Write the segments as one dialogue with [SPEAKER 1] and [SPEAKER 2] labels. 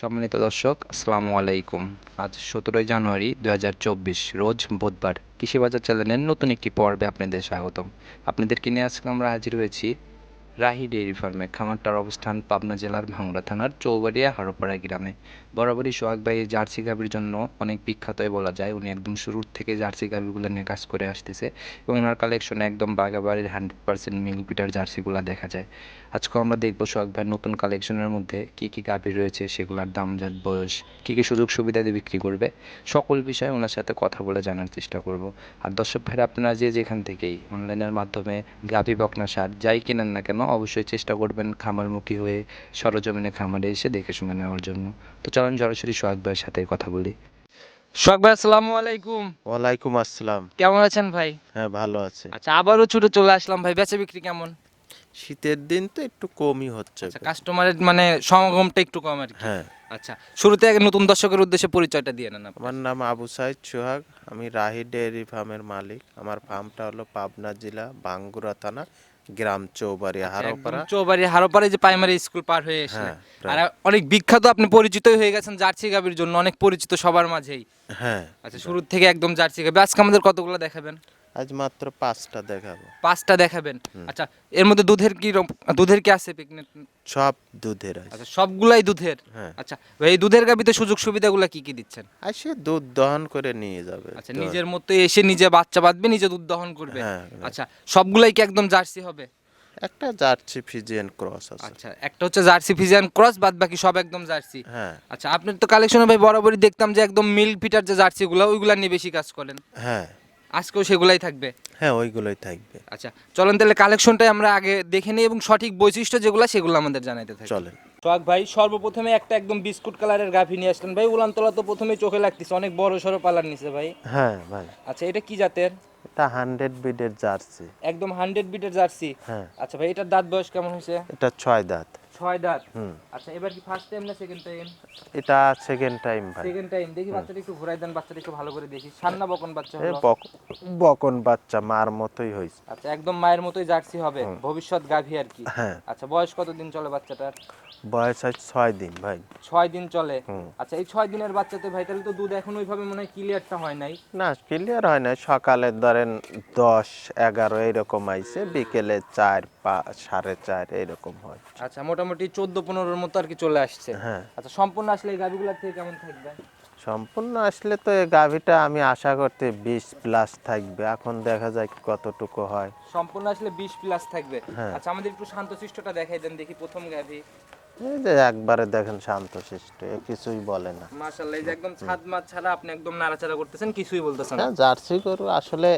[SPEAKER 1] সম্মানিত দর্শক, আসসালামু আলাইকুম। আজ সতেরোই জানুয়ারি দুই হাজার চব্বিশ, রোজ বুধবার কৃষিবাজার চ্যানেলের নতুন একটি পর্বে আপনাদের স্বাগতম। আপনাদেরকে নিয়ে আজকে আমরা হাজির হয়েছি রাহি ডেইরি ফার্মে, খামারটার অবস্থান পাবনা জেলার ভাঙ্গুড়া থানার চৌবাড়িয়া হারোপাড়া গ্রামে। বরাবরই সোহাগ ভাই জার্সি গাভির জন্য অনেক বিখ্যাতই বলা যায়। উনি একদম শুরুর থেকে জার্সি গাভিগুলো নিয়ে কাজ করে আসতেছে এবং ওনার কালেকশনে একদম বাগাবাড়ির হান্ড্রেড পার্সেন্ট মিল পিটার জার্সিগুলো দেখা যায়। আজকে আমরা দেখব সোহাগ ভাইয়ের নতুন কালেকশনের মধ্যে কি কি গাভি রয়েছে, সেগুলোর দাম, জাত, বয়স, কী কী সুযোগ সুবিধা দিয়ে বিক্রি করবে, সকল বিষয়ে ওনার সাথে কথা বলে জানার চেষ্টা করব। আর দর্শক ভাইরা, আপনারা যে যেখান থেকেই অনলাইনের মাধ্যমে গাভি বকনা সার, যাই কিনেন না কেন অবশ্যই চেষ্টা করবেন খামারমুখী হয়ে সরজমিনে খামারে এসে দেখে শুনে নেওয়ার জন্য। তো চলুন সরাসরি সোহাগ ভাইয়ের সাথে কথা বলি। সোহাগ ভাই আসসালামু আলাইকুম।
[SPEAKER 2] ওয়ালাইকুম আসসালাম।
[SPEAKER 1] কেমন আছেন ভাই?
[SPEAKER 2] হ্যাঁ ভালো আছে।
[SPEAKER 1] আচ্ছা আবারও ছুটে চলে আসলাম ভাই। বেচা বিক্রি কেমন?
[SPEAKER 2] শীতের দিন তো একটু কমই হচ্ছে।
[SPEAKER 1] আচ্ছা কাস্টমারের মানে সমাগমটা একটু কম আর কি
[SPEAKER 2] হ্যাঁ।
[SPEAKER 1] আচ্ছা শুরুতে আগে নতুন দর্শকের উদ্দেশ্যে পরিচয়টা দিয়ে নেন
[SPEAKER 2] আমার নাম আবু সাইদ সোহাগ। আমি রাহি ডেয়ারি ফার্মের মালিক। আমার ফার্মটা হলো পাবনা জেলা বাঙ্গুরা থানা। গ্রাম চৌবাড়ি হারোপাড়া
[SPEAKER 1] একদম চৌবাড়ি হারোপাড়া যে প্রাইমারি স্কুল পার হয়ে এসে।
[SPEAKER 2] হ্যাঁ,
[SPEAKER 1] আর অনেক বিখ্যাত আপনি পরিচিতই হয়ে গেছেন জার্সি গাবির জন্য অনেক পরিচিত সবার মাঝেই।
[SPEAKER 2] হ্যাঁ।
[SPEAKER 1] আচ্ছা শুরু থেকে একদম জার্সি গাবি আজকে আমাদের কতগুলো দেখাবেন?
[SPEAKER 2] আজ মাত্র পাঁচটা দেখাবো।
[SPEAKER 1] পাঁচটা দেখাবেন? আচ্ছা এর মধ্যে দুধের কি দুধের কি আছে পিকনিক
[SPEAKER 2] সব দুধের আছে।
[SPEAKER 1] আচ্ছা সবগুলাই দুধের?
[SPEAKER 2] হ্যাঁ।
[SPEAKER 1] আচ্ছা এই দুধের গাবিতে সুযোগ সুবিধাগুলো কি কি দিচ্ছেন?
[SPEAKER 2] আসে দুধ দহন করে নিয়ে যাবে।
[SPEAKER 1] আচ্ছা নিজের মতো এসে নিজে বাচ্চা বাঁধবে নিজে দুধ দহন করবে?
[SPEAKER 2] হ্যাঁ,
[SPEAKER 1] আচ্ছা সবগুলাই কি একদম জার্সি হবে?
[SPEAKER 2] একটা জার্সি ফিজিয়ান ক্রস আছে।
[SPEAKER 1] আচ্ছা একটা হচ্ছে জার্সি ফিজিয়ান ক্রস বাদ বাকি সব একদম জার্সি?
[SPEAKER 2] হ্যাঁ।
[SPEAKER 1] আচ্ছা আপনার তো কালেকশনে ভাই বরাবরই দেখতাম যে একদম মিল্ক ফিটার যে জার্সিগুলো ওইগুলা নিয়ে বেশি কাজ করেন।
[SPEAKER 2] হ্যাঁ।
[SPEAKER 1] আজকেও সেগুলাই থাকবে?
[SPEAKER 2] হ্যাঁ ওইগুলোই থাকবে।
[SPEAKER 1] আচ্ছা চলেন তাহলে কালেকশনটাই আমরা আগে দেখে নিই এবং সঠিক বৈশিষ্ট্য যেগুলো সেগুলো আমাদের জানাইতে থাকি।
[SPEAKER 2] চলেন।
[SPEAKER 1] সোহাগ ভাই সর্বপ্রথমে একটা একদম বিস্কুট কালারের গাভি নিয়ে আসলেন। ভাই উলানতলা তো প্রথমে চোখে লাগতেছে অনেক বড় সড়ো পালার নিচে ভাই।
[SPEAKER 2] হ্যাঁ ভাই।
[SPEAKER 1] আচ্ছা এটা কি জাতের?
[SPEAKER 2] এটা হান্ড্রেড বিডের জার্সি।
[SPEAKER 1] একদম হান্ড্রেড বিটের জার্সি।
[SPEAKER 2] হ্যাঁ।
[SPEAKER 1] আচ্ছা ভাই এটার দাঁত বয়স কেমন হয়েছে?
[SPEAKER 2] এটা ছয় দাঁত।
[SPEAKER 1] ছয় দাঁত। আচ্ছা এবার কি ফার্স্ট টাইম না সেকেন্ড টাইম
[SPEAKER 2] এটা সেকেন্ড টাইম ভাই।
[SPEAKER 1] সেকেন্ড টাইম দেখি বাচ্চাটা একটু ঘুরাই দেন বাচ্চাটা একটু ভালো করে দেখি। সান্না বকন বাচ্চা হলো?
[SPEAKER 2] বকন বাচ্চা মার মতোই হয়েছে
[SPEAKER 1] আচ্ছা একদম মায়ের মতোই জার্সি হবে। ভবিষ্যৎ গাভী আর কি।
[SPEAKER 2] হ্যাঁ।
[SPEAKER 1] আচ্ছা বয়স কতদিন চলে বাচ্চাটার?
[SPEAKER 2] বয়স আজ ছয় দিন ভাই।
[SPEAKER 1] ছয় দিন চলে। আচ্ছা এই ছয় দিনের বাচ্চাতে ভাই তাহলে তো দুধ এখন ওইভাবে মনে হয় ক্লিয়ারটা হয় নাই।
[SPEAKER 2] না ক্লিয়ার হয় না সকালে ধরেন দশ এগারো এইরকম আইছে। বিকেলে চার পাঁচ সাড়ে চার এইরকম হয়।
[SPEAKER 1] আচ্ছা মোটামুটি চোদ্দ পনেরোর মতো আর কি চলে আসছে।
[SPEAKER 2] হ্যাঁ।
[SPEAKER 1] আচ্ছা সম্পূর্ণ আসলে এই গাভীগুলোর থেকে কেমন থাকবে?
[SPEAKER 2] সম্পূর্ণ আসলে তো এই গাভিটা আমি আশা করতে বিশ প্লাস থাকবে। এখন দেখা যায় কতটুকু হয়।
[SPEAKER 1] সম্পূর্ণ আসলে বিশ প্লাস থাকবে।
[SPEAKER 2] হ্যাঁ।
[SPEAKER 1] আচ্ছা আমাদের একটু শান্তশিষ্টটা দেখাই দেন দেখি প্রথম গাভী।
[SPEAKER 2] এই যে একবারে দেখেন শান্তশিষ্ট কিছুই বলে না।
[SPEAKER 1] মাশাআল্লাহ এই যে একদম ছাদ মাছ ছাড়া আপনি একদম নাড়াচাড়া করতেছেন কিছুই বলতেছেন না।
[SPEAKER 2] হ্যাঁ জার্সি গরু আসলে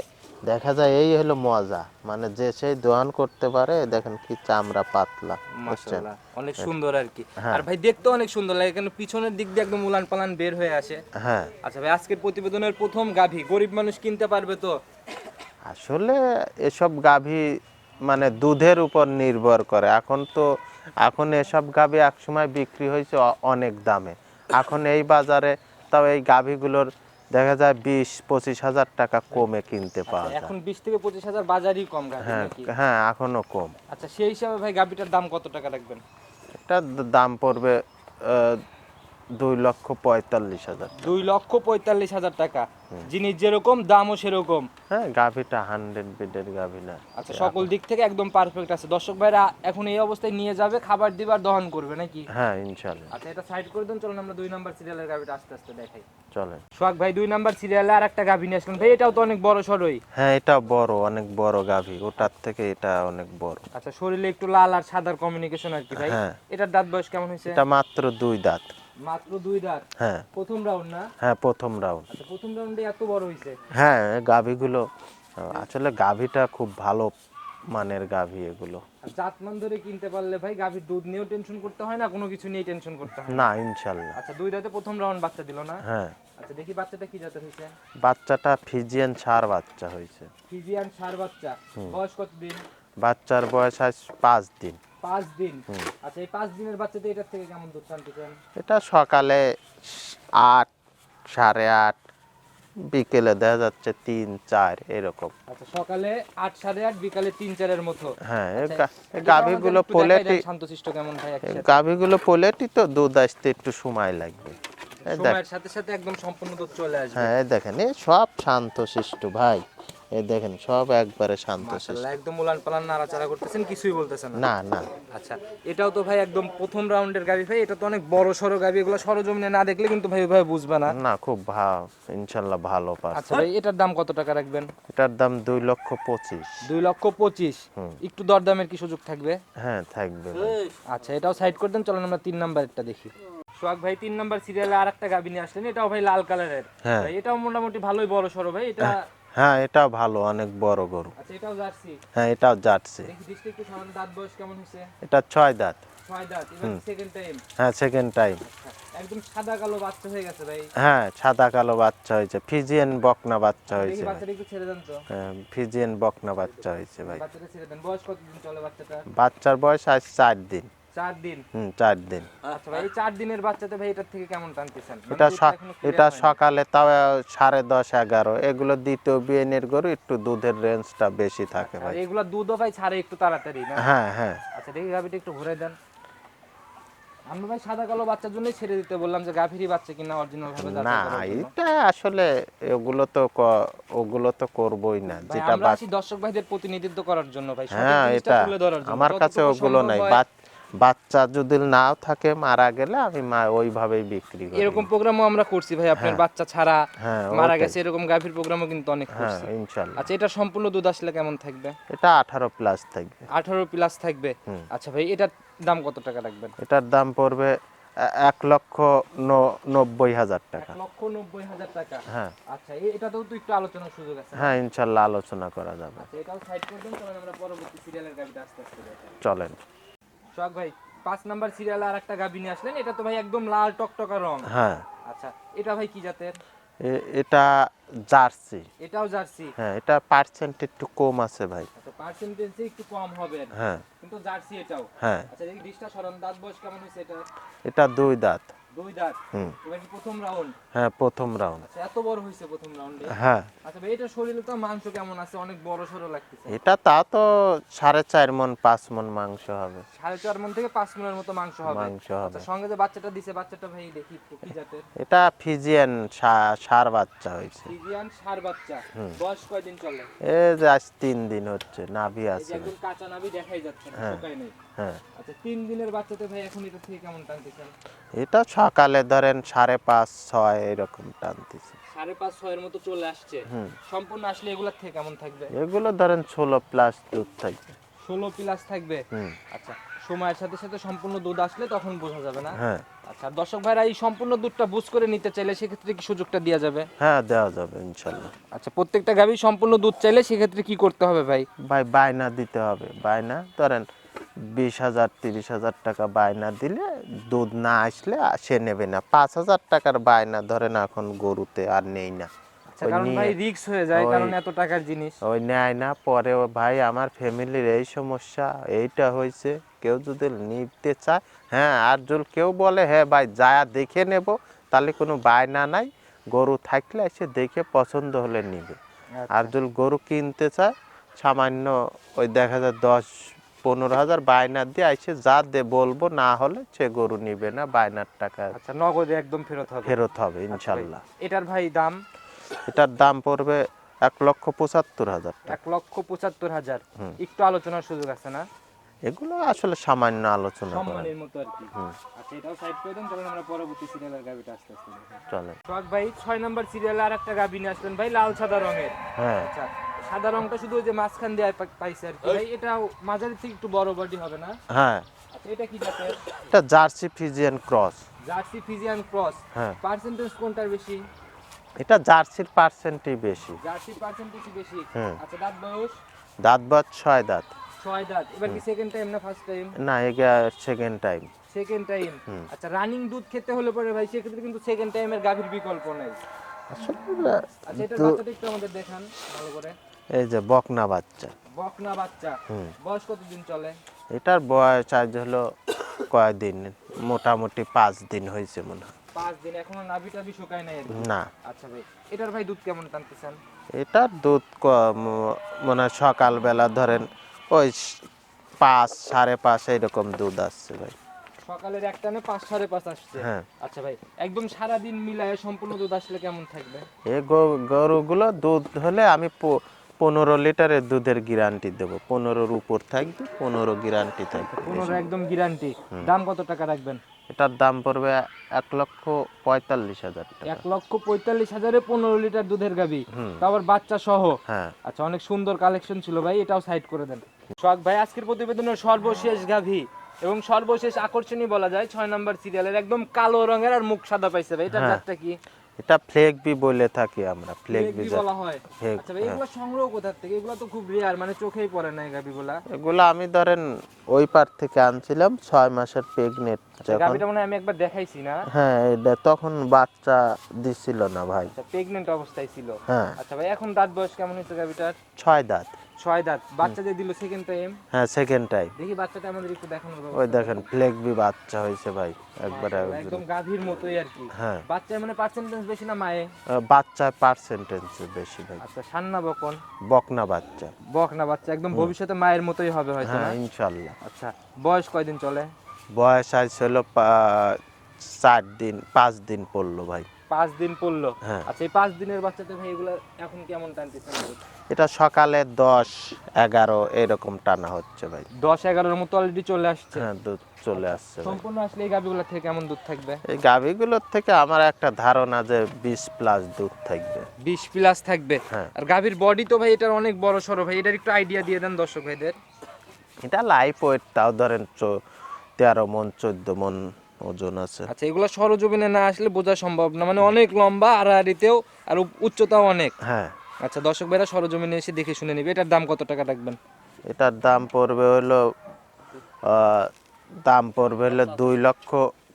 [SPEAKER 2] দেখা যায় এই হলো মজা। মানে যে সেই দোয়ান করতে পারে দেখেন কি চামড়া পাতলা
[SPEAKER 1] মাশাআল্লাহ অনেক সুন্দর আর কি।
[SPEAKER 2] হ্যাঁ।
[SPEAKER 1] আর ভাই দেখতে অনেক সুন্দর লাগে কেন পিছনের দিক দিয়ে একদম উলান পালান বের হয়ে আসে।
[SPEAKER 2] হ্যাঁ।
[SPEAKER 1] আচ্ছা ভাই আজকের প্রতিবেদনের প্রথম গাভী গরিব মানুষ কিনতে পারবে তো?
[SPEAKER 2] আসলে এসব গাভী মানে দুধের উপর নির্ভর করে। এখন তো এখন এসব গাভী একসময় বিক্রি হয়েছে অনেক দামে। এখন এই বাজারে তাও এই গাভীগুলোর দেখা যায় বিশ পঁচিশ হাজার টাকা কমে কিনতে পাওয়া যায়।
[SPEAKER 1] এখন বিশ থেকে পঁচিশ হাজার বাজারই কম
[SPEAKER 2] হ্যাঁ হ্যাঁ এখনও কম।
[SPEAKER 1] আচ্ছা সেই হিসাবে ভাই গাভীটার দাম কত টাকা রাখবেন?
[SPEAKER 2] এটা দাম পড়বে দুই লক্ষ পঁয়তাল্লিশ হাজার
[SPEAKER 1] দুই লক্ষ পঁয়তাল্লিশ হাজার টাকা। জিনিস যেরকম দামও সেরকম।
[SPEAKER 2] হ্যাঁ গাভীটা হান্ড্রেড বিডের গাভী না।
[SPEAKER 1] আচ্ছা সকল দিক থেকে একদম পারফেক্ট আছে। দর্শক ভাইরা এখন এই অবস্থায় নিয়ে যাবে খাবার দিবার দহন করবে নাকি?
[SPEAKER 2] হ্যাঁ ইনশাল্লাহ
[SPEAKER 1] আচ্ছা এটা সাইড করে দেন চলুন আমরা দুই নাম্বার সিরিয়ালের গাভিটা আস্তে আস্তে দেখাই।
[SPEAKER 2] চলেন।
[SPEAKER 1] সোহাগ ভাই দুই নাম্বার সিরিয়ালে আর একটা গাভি নিয়ে আসলেন। ভাই এটাও তো অনেক বড় সরই।
[SPEAKER 2] হ্যাঁ এটা বড় অনেক বড় গাভী। ওটার থেকে এটা অনেক বড়।
[SPEAKER 1] আচ্ছা শরীরে একটু লাল আর সাদার কমিউনিকেশন আর কি ভাই।
[SPEAKER 2] হ্যাঁ।
[SPEAKER 1] এটার দাঁত বয়স কেমন হয়েছে?
[SPEAKER 2] এটা মাত্র দুই দাঁত।
[SPEAKER 1] মাত্র দুই দাঁত
[SPEAKER 2] হ্যাঁ।
[SPEAKER 1] প্রথম রাউন্ড না?
[SPEAKER 2] হ্যাঁ প্রথম রাউন্ড
[SPEAKER 1] আচ্ছা প্রথম রাউন্ডে এত বড় হয়েছে
[SPEAKER 2] হ্যাঁ গাভীগুলো আসলে গাভীটা খুব ভালো মানের গাভী এগুলো।
[SPEAKER 1] জাতমান ধরে কিনতে পারলে ভাই গাভির দুধ নিয়েও টেনশন করতে হয় না কোনো কিছু নিয়ে টেনশন করতে হয় না।
[SPEAKER 2] ইনশাল্লাহ।
[SPEAKER 1] আচ্ছা দুই দাঁতে প্রথম রাউন্ড বাচ্চা দিল না?
[SPEAKER 2] হ্যাঁ।
[SPEAKER 1] আচ্ছা দেখি বাচ্চাটা কি জাতের হয়েছে
[SPEAKER 2] বাচ্চাটা ফিজিয়ান ছাড় বাচ্চা হয়েছে
[SPEAKER 1] ফিজিয়ান সার বাচ্চা। বয়স কত দিন
[SPEAKER 2] বাচ্চার বয়স আজ পাঁচ দিন।
[SPEAKER 1] পাঁচ দিন। আচ্ছা এই পাঁচ দিনের বাচ্চাতে এটার থেকে কেমন দুধ টানতেছেন
[SPEAKER 2] এটা সকালে আট সাড়ে আট বিকেলে দেখা যাচ্ছে তিন চার এরকম।
[SPEAKER 1] আচ্ছা সকালে আট সাড়ে আট বিকালে তিন চারের মতো।
[SPEAKER 2] হ্যাঁ
[SPEAKER 1] আচ্ছা,
[SPEAKER 2] গাভীগুলো পোলেটি
[SPEAKER 1] শান্তশিষ্ট কেমন ভাই
[SPEAKER 2] গাভীগুলো পোলেটি তো দুধ আসতে একটু সময় লাগবে।
[SPEAKER 1] সময়ের সাথে সাথে একদম সম্পূর্ণ দুধ চলে আসবে।
[SPEAKER 2] হ্যাঁ দেখেন সব শান্ত শিষ্ট ভাই। এই দেখেন সব একবারে শান্ত
[SPEAKER 1] একদম উলান পালান নাড়াচাড়া করতেছেন কিছুই বলতেছেন না।
[SPEAKER 2] না
[SPEAKER 1] আচ্ছা এটাও তো ভাই একদম প্রথম রাউন্ডের গাবি ভাই এটা তো অনেক বড় সড়ো গাবি এগুলো সরজমিনে না দেখলে কিন্তু ভাই ওইভাবে বুঝবে না।
[SPEAKER 2] না খুব ভালো ভালো পার
[SPEAKER 1] আচ্ছা ভাই এটার দাম কত টাকা রাখবেন?
[SPEAKER 2] এটার দাম দুই লক্ষ পঁচিশ।
[SPEAKER 1] দুই লক্ষ পঁচিশ। একটু দরদামের কি সুযোগ থাকবে?
[SPEAKER 2] হ্যাঁ থাকবে
[SPEAKER 1] আচ্ছা এটাও সাইড করে দেন চলেন আমরা তিন নাম্বারটা দেখি। সোহাগ ভাই তিন নাম্বার সিরিয়ালে আর একটা গাবি নিয়ে আসলেন এটাও ভাই লাল কালারের
[SPEAKER 2] হ্যাঁ।
[SPEAKER 1] এটাও মোটামুটি ভালোই বড় সড়ো ভাই এটা
[SPEAKER 2] হ্যাঁ এটাও ভালো অনেক বড় গরু।
[SPEAKER 1] আচ্ছা এটাও জার্সি?
[SPEAKER 2] হ্যাঁ এটাও যাচ্ছে
[SPEAKER 1] দেখি একটু সামান্য দাঁত বয়স কেমন হয়েছে?
[SPEAKER 2] এটা ছয় দাঁত।
[SPEAKER 1] ছয় দাঁত সেকেন্ড টাইম
[SPEAKER 2] হ্যাঁ সেকেন্ড টাইম
[SPEAKER 1] একদম সাদা কালো বাচ্চা হয়ে গেছে ভাই।
[SPEAKER 2] হ্যাঁ সাদা কালো বাচ্চা হয়েছে ফিজিয়ান বকনা বাচ্চা হয়েছে।
[SPEAKER 1] বাচ্চাটা একটু ছেড়ে দেন তো।
[SPEAKER 2] হ্যাঁ, ফিজিয়ান বকনা বাচ্চা হয়েছে ভাই।
[SPEAKER 1] বাচ্চাটা ছেড়ে দেন বয়স কতদিন চলে বাচ্চাটা
[SPEAKER 2] বাচ্চার বয়স আজ চার দিন।
[SPEAKER 1] চার দিন?
[SPEAKER 2] হুম চার দিন।
[SPEAKER 1] আচ্ছা ভাই চার দিনের বাচ্চাতে ভাই এটার থেকে কেমন টানতেছেন? মানে
[SPEAKER 2] এটা এটা সকালে তাও সাড়ে দশ এগারো। এগুলো দ্বিতীয় বিএনের গরু একটু দুধের রেঞ্জটা বেশি থাকে ভাই।
[SPEAKER 1] এগুলা দুধও ভাই ছাড়ে একটু তাড়াতাড়ি না?
[SPEAKER 2] হ্যাঁ হ্যাঁ।
[SPEAKER 1] আচ্ছা দেখি গাভিটা একটু ঘুরে দেন। আমরা ভাই সাদা কালো বাচ্চার জন্যই ছেড়ে দিতে বললাম যে গাভীরই বাচ্চা কিনা অরিজিনাল ভাবে
[SPEAKER 2] না। এটা আসলে ওগুলো তো ওগুলো তো করবই না। যেটা
[SPEAKER 1] আমরা
[SPEAKER 2] বাচ-
[SPEAKER 1] আসি দর্শক ভাইদের প্রতিনিধিত্ব করার জন্য ভাই
[SPEAKER 2] হ্যাঁ এটা আমার কাছে ওগুলো নাই। বাচ্চা যদি নাও থাকে মারা গেলে আমি মা ওইভাবেই বিক্রি করি।
[SPEAKER 1] এরকম প্রোগ্রামও আমরা করছি ভাই আপনার বাচ্চা ছাড়া
[SPEAKER 2] হ্যাঁ
[SPEAKER 1] মারা গেছে এরকম গাভীর প্রোগ্রামও কিন্তু অনেক
[SPEAKER 2] হ্যাঁ
[SPEAKER 1] করছি।
[SPEAKER 2] ইনশাল্লাহ।
[SPEAKER 1] আচ্ছা এটা সম্পূর্ণ দুধ আসলে কেমন থাকবে?
[SPEAKER 2] এটা আঠারো প্লাস থাকবে।
[SPEAKER 1] আঠারো প্লাস থাকবে? আচ্ছা ভাই এটার দাম কত টাকা রাখবেন?
[SPEAKER 2] এটার দাম পড়বে এক লক্ষ নব্বই হাজার টাকা।
[SPEAKER 1] লক্ষ নব্বই হাজার টাকা?
[SPEAKER 2] হ্যাঁ।
[SPEAKER 1] আচ্ছা এটাতেও তো একটু আলোচনার সুযোগ আছে।
[SPEAKER 2] হ্যাঁ ইনশাল্লাহ আলোচনা করা যাবে।
[SPEAKER 1] আচ্ছা এটাও সাইড করে দেন আমরা পরবর্তী সিরিয়ালের গাভিটা আস্তে আস্তে
[SPEAKER 2] চলেন।
[SPEAKER 1] সোহাগ ভাই পাঁচ নাম্বার সিরিয়ালে আর একটা গাভী নিয়ে আসলেন এটা তো ভাই একদম লাল টকটকা রং।
[SPEAKER 2] হ্যাঁ।
[SPEAKER 1] আচ্ছা এটা ভাই কি জাতের?
[SPEAKER 2] এটা জার্সি।
[SPEAKER 1] এটাও জার্সি?
[SPEAKER 2] হ্যাঁ এটা পার্সেন্ট একটু কম আছে ভাই।
[SPEAKER 1] আচ্ছা পার্সেন্টেজ একটু কম হবে
[SPEAKER 2] হ্যাঁ।
[SPEAKER 1] কিন্তু জার্সি এটাও।
[SPEAKER 2] হ্যাঁ।
[SPEAKER 1] আচ্ছা এই ডিশটা সরন দাঁত বয়স কেমন হয়েছে এটা
[SPEAKER 2] এটা দুই দাঁত।
[SPEAKER 1] দুই দাঁত। এবার কি প্রথম রাউন্ড
[SPEAKER 2] হ্যাঁ প্রথম রাউন্ড
[SPEAKER 1] আচ্ছা এত বড় হয়েছে প্রথম রাউন্ডে
[SPEAKER 2] হ্যাঁ।
[SPEAKER 1] আচ্ছা ভাই এটা শরীরে তো মাংস কেমন আছে? অনেক বড় লাগতেছে।
[SPEAKER 2] এটা তা তো সাড়ে চার মন পাঁচ মন মাংস হবে।
[SPEAKER 1] সাড়ে চার মন থেকে পাঁচ মনের মতো মাংস হবে।
[SPEAKER 2] মাংস হবে।
[SPEAKER 1] আচ্ছা সঙ্গে যে বাচ্চাটা দিছে বাচ্চাটা ভাই দেখি কি জাতের?
[SPEAKER 2] এটা ফিজিয়ান সার বাচ্চা হয়েছে
[SPEAKER 1] ফ্রিজিয়ান সার বাচ্চা। বয়স কয়দিন চলে?
[SPEAKER 2] এ যে আজ তিন দিন হচ্ছে নাভি আছে।
[SPEAKER 1] একদম কাঁচা নাভি দেখাই যাচ্ছে
[SPEAKER 2] হ্যাঁ।
[SPEAKER 1] শুকায় নেই।
[SPEAKER 2] হ্যাঁ।
[SPEAKER 1] আচ্ছা তিন দিনের বাচ্চাতে ভাই এখন এটা থেকে কেমন টানতেছেন?
[SPEAKER 2] এটা সকালে ধরেন সাড়ে পাঁচ ছয় এরকম টানতেছে।
[SPEAKER 1] সাড়ে পাঁচ ছয়ের মতো চলে আসছে। সম্পূর্ণ আসলে এগুলার থেকে কেমন থাকবে?
[SPEAKER 2] এগুলো ধরেন ষোলো প্লাস দুধ থাকবে।
[SPEAKER 1] ষোলো প্লাস থাকবে? আচ্ছা সময়ের সাথে সাথে সম্পূর্ণ দুধ আসলে তখন বোঝা যাবে না?
[SPEAKER 2] হ্যাঁ।
[SPEAKER 1] আচ্ছা দর্শক ভাইরা এই সম্পূর্ণ দুধটা বুঝ করে নিতে চাইলে সেক্ষেত্রে কি সুযোগটা দেওয়া যাবে?
[SPEAKER 2] হ্যাঁ দেওয়া যাবে ইনশাল্লাহ।
[SPEAKER 1] আচ্ছা প্রত্যেকটা গাভী সম্পূর্ণ দুধ চাইলে সেক্ষেত্রে কি করতে হবে ভাই?
[SPEAKER 2] ভাই বায়না দিতে হবে। বায়না ধরেন বিশ হাজার তিরিশ হাজার টাকা বায়না দিলে দুধ না আসলে সে নেবে না। পাঁচ হাজার টাকার বায়না ধরেন এখন গরুতে আর নেই না।
[SPEAKER 1] আচ্ছা
[SPEAKER 2] ওই নিয়ে-
[SPEAKER 1] যায়
[SPEAKER 2] না পরে ভাই আমার ফ্যামিলির এই সমস্যা এইটা হয়েছে। কেউ যদি নিতে চায় হ্যাঁ আর যদি কেউ বলে হ্যাঁ ভাই যা দেখে নেব। তাহলে কোনো বায়না নাই। গরু থাকলে এসে দেখে পছন্দ হলে নিবে। আর যদি গরু কিনতে চায় সামান্য ওই দেখা যায় দশ পনেরো হাজার বায়না দিয়ে এসে যা দে বলব না হলে সে গরু নিবে না বায়নার টাকা
[SPEAKER 1] আচ্ছা নগদে একদম ফেরত হবে।
[SPEAKER 2] ফেরত হবে
[SPEAKER 1] আচ্ছা
[SPEAKER 2] ইনশাল্লাহ।
[SPEAKER 1] এটার ভাই দাম?
[SPEAKER 2] এটার দাম পড়বে এক লক্ষ পঁচাত্তর হাজার
[SPEAKER 1] এক লক্ষ পঁচাত্তর হাজার। একটু আলোচনার সুযোগ আছে না?
[SPEAKER 2] এগুলো আসলে সামান্য আলোচনা
[SPEAKER 1] সম্মানের মতো আর কি। আচ্ছা এটাও সাইড করে দেন তখন আমরা পরবর্তী সিরিয়ালের গাভিটা আস্তে আস্তে
[SPEAKER 2] চলে
[SPEAKER 1] সোহাগ ভাই ছয় নাম্বার সিরিয়ালে আর একটা গাভি নিয়ে আসলেন ভাই লাল সাদা রঙের।
[SPEAKER 2] হ্যাঁ।
[SPEAKER 1] আচ্ছা সাদা রংটা শুধু ওই যে মাঝখান দিয়ে পাইছে আর কি। ভাই এটা মাঝারি থেকে একটু বড় বডি হবে না?
[SPEAKER 2] হ্যাঁ।
[SPEAKER 1] আচ্ছা এটা কি জাতের?
[SPEAKER 2] এটা Jersey Friesian cross.
[SPEAKER 1] Jersey Friesian cross.
[SPEAKER 2] হ্যাঁ।
[SPEAKER 1] পার্সেন্টেজ কোনটার বেশি?
[SPEAKER 2] এটা জার্সির পার্সেন্টই বেশি।
[SPEAKER 1] জার্সি পার্সেন্টেজ বেশি?
[SPEAKER 2] হুম।
[SPEAKER 1] আচ্ছা দাঁত বয়স?
[SPEAKER 2] দাঁত বাদ ছয় দাঁত।
[SPEAKER 1] ছয় দাঁত। এবার কি সেকেন্ড টাইম না ফার্স্ট টাইম
[SPEAKER 2] না এগা সেকেন্ড টাইম
[SPEAKER 1] সেকেন্ড টাইম। আচ্ছা রানিং দুধ খেতে হলে পরে ভাই সেক্ষেত্রে কিন্তু সেকেন্ড টাইমের গাভীর বিকল্প নাই।
[SPEAKER 2] আসলে
[SPEAKER 1] আচ্ছা এটার বাচ্চাটা একটু আমাদের দেখান ভালো করে।
[SPEAKER 2] এই যে বকনা বাচ্চা।
[SPEAKER 1] বকনা বাচ্চা। বয়স কতদিন চলে?
[SPEAKER 2] এটার বয়স আজ হলো কয়দিন? মোটামুটি পাঁচ দিন হয়েছে মনে হয়।
[SPEAKER 1] পাঁচ দিন এখনও নাভি টাভি শুকায় নাই?
[SPEAKER 2] না।
[SPEAKER 1] আচ্ছা ভাই এটার ভাই দুধ কেমন টানতেছেন?
[SPEAKER 2] এটা দুধ মানে সকালবেলা ধরেন ওই পাঁচ সাড়ে পাঁচ এইরকম দুধ আসছে ভাই।
[SPEAKER 1] সকালের এক টানে পাঁচ সাড়ে পাঁচ আসছে?
[SPEAKER 2] হ্যাঁ।
[SPEAKER 1] আচ্ছা ভাই একদম সারাদিন মিলায় সম্পূর্ণ দুধ আসলে কেমন থাকবে?
[SPEAKER 2] এই গো- গরুগুলো দুধ হলে আমি পনেরো লিটারের দুধের গ্যারান্টি দেবো। পনেরোর উপর থাকবে পনেরো গ্যারান্টি থাকবে।
[SPEAKER 1] পনেরো একদম গ্যারান্টি দাম কত টাকা রাখবেন?
[SPEAKER 2] এটার দাম পড়বে এক লক্ষ পঁয়তাল্লিশ হাজার
[SPEAKER 1] এক লক্ষ পঁয়তাল্লিশ হাজারে পনেরো লিটার দুধের গাবি। তারপর বাচ্চা সহ
[SPEAKER 2] হ্যাঁ।
[SPEAKER 1] আচ্ছা অনেক সুন্দর কালেকশন ছিল ভাই এটাও সাইড করে দেন। সোহাগ ভাই আজকের প্রতিবেদনের সর্বশেষ গাভী এবং সর্বশেষ আকর্ষণীয় বলা যায় ছয় নম্বর সিরিয়ালের একদম কালো রঙের আর মুখ সাদা পাইছে ভাই। এটা
[SPEAKER 2] হ্যাঁ।
[SPEAKER 1] জাতটা কি?
[SPEAKER 2] এটা ফ্লেক বি বলে থাকি আমরা ফ্লেক বি
[SPEAKER 1] বলা হয়। আচ্ছা ভাই এগুলো সংগ্রহ কোথা থেকে? এগুলো তো খুব রেয়ার মানে চোখেই পড়ে না এই গাভীগুলা
[SPEAKER 2] এগুলো আমি ধরেন ওই পার থেকে আনছিলাম ছয় মাসের প্রেগনেন্ট যখন।
[SPEAKER 1] গাভীটা মনে হয় আমি একবার দেখাইছি না?
[SPEAKER 2] হ্যাঁ এটা তখন বাচ্চা দিছিল না ভাই।
[SPEAKER 1] আচ্ছা প্রেগনেন্ট অবস্থায় ছিল।
[SPEAKER 2] হ্যাঁ।
[SPEAKER 1] আচ্ছা ভাই এখন দাঁত বয়স কেমন হয়েছে গাভীটার
[SPEAKER 2] ছয় দাঁত।
[SPEAKER 1] ছয় দাঁত। বাচ্চা যে দিল সেকেন্ড টাইম
[SPEAKER 2] হ্যাঁ সেকেন্ড টাইম
[SPEAKER 1] দেখি বাচ্চাটা আমাদের একটু দেখানোর
[SPEAKER 2] ওই দেখেন ফ্লেক বি বাচ্চা হয়েছে ভাই একবারে।
[SPEAKER 1] একদম গাভীর মতোই আর কি।
[SPEAKER 2] হ্যাঁ।
[SPEAKER 1] বাচ্চার মানে পার্সেন্টেজ বেশি না মায়ে
[SPEAKER 2] আহ, বাচ্চায় পার্সেন্টেজ বেশি ভাই।
[SPEAKER 1] আচ্ছা সান্না বকন।
[SPEAKER 2] বকনা বাচ্চা।
[SPEAKER 1] বক না বাচ্চা একদম ভবিষ্যতে মায়ের মতোই হবে হয়তো
[SPEAKER 2] হ্যাঁ ইনশাল্লাহ
[SPEAKER 1] আচ্ছা বয়স কয়দিন চলে?
[SPEAKER 2] বয়স আজ হলো চার দিন পাঁচ দিন পড়ল ভাই।
[SPEAKER 1] পাঁচ দিন পড়ল।
[SPEAKER 2] হ্যাঁ।
[SPEAKER 1] আচ্ছা এই পাঁচ দিনের বাচ্চাতে ভাই এগুলো এখন কেমন টানতেছেন
[SPEAKER 2] এটা সকালে দশ এগারো এরকম টানা হচ্ছে ভাই।
[SPEAKER 1] দশ এগারোর মতো অলরেডি চলে আসছে?
[SPEAKER 2] হ্যাঁ দুধ চলে আসছে ভাই।
[SPEAKER 1] সম্পূর্ণ আসলে এই গাভিগুলো থেকে কেমন দুধ থাকবে?
[SPEAKER 2] এই গাভীগুলোর থেকে আমার একটা ধারণা যে বিশ প্লাস দুধ থাকবে।
[SPEAKER 1] বিশ প্লাস থাকবে?
[SPEAKER 2] হ্যাঁ।
[SPEAKER 1] আর গাভীর বডি তো ভাই এটার অনেক বড় সড়ো ভাই এটার একটু আইডিয়া দিয়ে দেন দর্শক ভাইদের।
[SPEAKER 2] এটা লাইফ ওয়েট তাও ধরেন তেরো মন চোদ্দ মন ওজন আছে।
[SPEAKER 1] আচ্ছা এগুলো সরজমিনে না আসলে বোঝা সম্ভব না। মানে অনেক লম্বা আড়াআড়িতেও আর উচ্চতাও অনেক।
[SPEAKER 2] হ্যাঁ।
[SPEAKER 1] আচ্ছা দর্শক ভাইরা সরজমিনে এসে দেখে শুনে নিবে। এটার দাম কত টাকা রাখবেন?
[SPEAKER 2] এটার দাম পড়বে হলো দাম পড়বে হলো দুই লক্ষ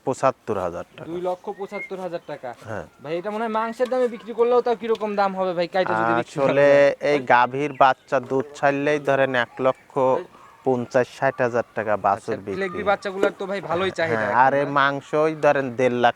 [SPEAKER 2] পঁচাত্তর হাজার টাকা।
[SPEAKER 1] দুই লক্ষ পঁচাত্তর হাজার টাকা।
[SPEAKER 2] হ্যাঁ।
[SPEAKER 1] ভাই এটা মনে হয় মাংসের দামে বিক্রি করলেও তাও কীরকম দাম হবে ভাই? কাইটা যদি
[SPEAKER 2] আসলে এই গাভীর বাচ্চা দুধ ছাড়লেই ধরেন এক লক্ষ পঞ্চাশ ষাট হাজার টাকা বাছুর বিক্রি।
[SPEAKER 1] বাচ্চাগুলোর তো ভাই ভালোই চাহিদা
[SPEAKER 2] হ্যাঁ, আর এই মাংসই ধরেন দেড় লাখ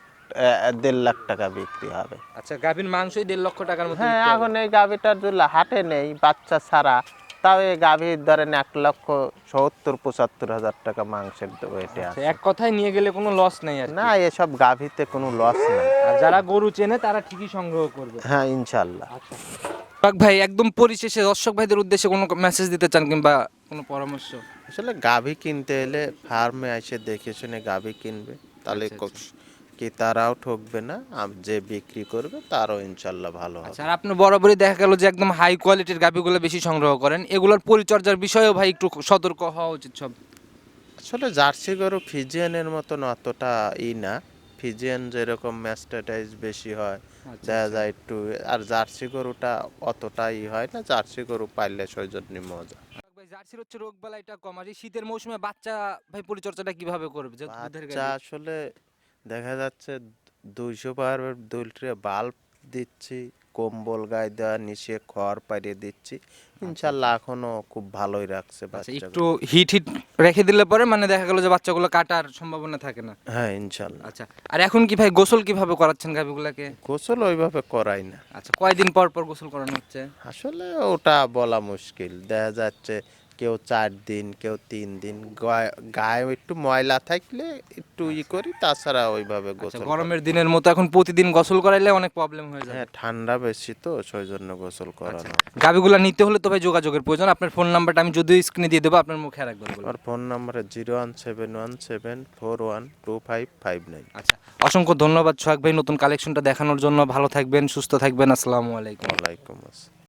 [SPEAKER 2] দেড় লাখ টাকা বিক্রি হবে।
[SPEAKER 1] আচ্ছা গাভীর মাংসই দেড় লক্ষ টাকার মতো
[SPEAKER 2] হ্যাঁ এখন এই গাভীটার যদি হাটে নেই বাচ্চা ছাড়া। তাও এই গাভীর ধরেন এক লক্ষ সত্তর পঁচাত্তর হাজার টাকা মাংসের ওয়েটে
[SPEAKER 1] আচ্ছা,
[SPEAKER 2] আছে।
[SPEAKER 1] এক কথায় নিয়ে গেলে কোনো লস নেই আর
[SPEAKER 2] না এসব গাভীতে কোনো লস নেই।
[SPEAKER 1] আর যারা গরু চেনে তারা ঠিকই সংগ্রহ করবে।
[SPEAKER 2] হ্যাঁ ইনশাল্লাহ
[SPEAKER 1] আচ্ছা। ভাই একদম পরিশেষে দর্শক ভাইদের উদ্দেশ্যে কোনো মেসেজ দিতে চান কিংবা কোনো পরামর্শ?
[SPEAKER 2] আসলে গাভী কিনতে এলে ফার্মে এসে দেখে শুনে গাভী কিনবে। তাহলে
[SPEAKER 1] আচ্ছা,
[SPEAKER 2] কি তারাও ঠকবে না আর যে বিক্রি করবে তারও ইনশাল্লাহ ভালো হবে।
[SPEAKER 1] আচ্ছা আর আপনি বরাবরই দেখা গেল যে একদম হাই কোয়ালিটির গাভিগুলো বেশি সংগ্রহ করেন। এগুলোর পরিচর্যার বিষয়েও ভাই একটু সতর্ক হওয়া উচিত সব।
[SPEAKER 2] আসলে জার্সি গরু ফিজিয়ানের মতন অতটা ই না। ফিজিয়ান যেরকম ম্যাস্টাটাইজ বেশি হয়
[SPEAKER 1] আচ্ছা,
[SPEAKER 2] দেখা যায় একটু আর জার্সি গরুটা অতটা ই হয় না জার্সি গরু পাইলে সৌজন্য মজা
[SPEAKER 1] জার্সির হচ্ছে রোগ বালাইটা কম। আর এই শীতের মৌসুমে বাচ্চা ভাই পরিচর্যাটা কীভাবে করবে? যে দুধের
[SPEAKER 2] বাচ্চা আসলে দেখা যাচ্ছে দুইশো পার দুলটে বাল্ব দিচ্ছি কম্বল গায়ে দেওয়া নিচে খড় দিচ্ছি। ইনশাল্লাহ এখনও খুব ভালোই রাখছে
[SPEAKER 1] আচ্ছা
[SPEAKER 2] বাচ্চা
[SPEAKER 1] একটু হিট হিট রেখে দিলে পরে মানে দেখা গেল যে বাচ্চাগুলো কাটার সম্ভাবনা থাকে না।
[SPEAKER 2] হ্যাঁ ইনশাল্লাহ।
[SPEAKER 1] আচ্ছা আর এখন কি ভাই গোসল কীভাবে করাচ্ছেন গাভিগুলাকে?
[SPEAKER 2] গোসল ওইভাবে করাই না।
[SPEAKER 1] আচ্ছা কয়দিন পর পর গোসল করানো হচ্ছে?
[SPEAKER 2] আসলে ওটা বলা মুশকিল। দেখা যাচ্ছে কেউ চার দিন কেউ তিন দিন। গায়ে- একটু ময়লা থাকলে একটু ই করি তাছাড়া ওইভাবে
[SPEAKER 1] আচ্ছা
[SPEAKER 2] গোসল
[SPEAKER 1] গরমের দিনের মতো এখন প্রতিদিন গোসল করাইলে অনেক প্রবলেম হয়ে যায়
[SPEAKER 2] হ্যাঁ ঠান্ডা বেশি তো সেই জন্য গোসল করানো
[SPEAKER 1] গাভিগুলা নিতে হলে তবে যোগাযোগের প্রয়োজন। আপনার ফোন নাম্বারটা আমি যদি স্ক্রিনে দিয়ে দেবো আপনার মুখে রাখবেন।
[SPEAKER 2] আমার phone number zero one seven one seven four one two five five nine
[SPEAKER 1] আচ্ছা অসংখ্য ধন্যবাদ সোহাগ ভাই নতুন কালেকশনটা দেখানোর জন্য। ভালো থাকবেন সুস্থ থাকবেন। আসসালামু আলাইকুম।
[SPEAKER 2] ওয়ালাইকুম আসসালাম।